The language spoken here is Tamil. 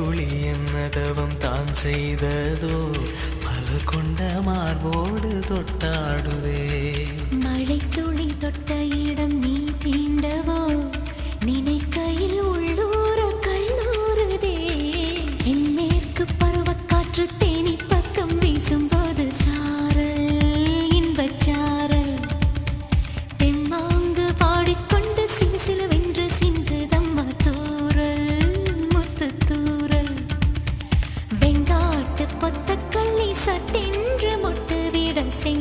துளி என்னதவம் தான் செய்ததோ பல கொண்ட மார்போடு தொட்டாடுதே மழை துளி தொட்ட இடம் நீ தீண்டவோ நினைக்கையில் உள்ளூர கல்லூருதே என் மேற்கு பருவக்காற்று